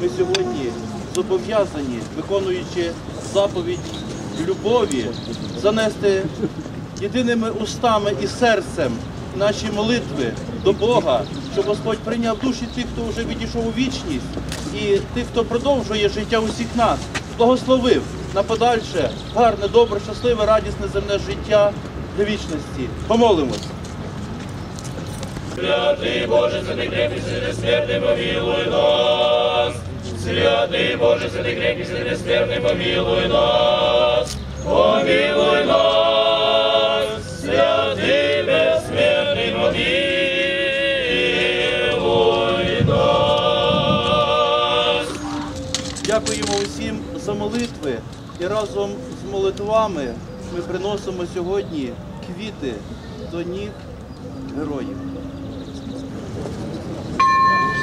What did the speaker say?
Ми сьогодні зобов'язані, виконуючи заповідь любові, занести єдиними устами і серцем наші молитви до Бога, щоб Господь прийняв душі тих, хто вже відійшов у вічність, і тих, хто продовжує життя усіх нас, благословив на подальше гарне, добре, щасливе, радісне земне життя для вічності. Помолимось. Святий Боже, святий крепкий, святий смертний, помилуй нас. Святий Боже, святий крепкий, святий смертний, помилуй нас. Помилуй нас. Святий безсмертний, помилуй нас. Дякуємо усім за молитви і разом з молитвами ми приносимо сьогодні квіти до ніг героїв.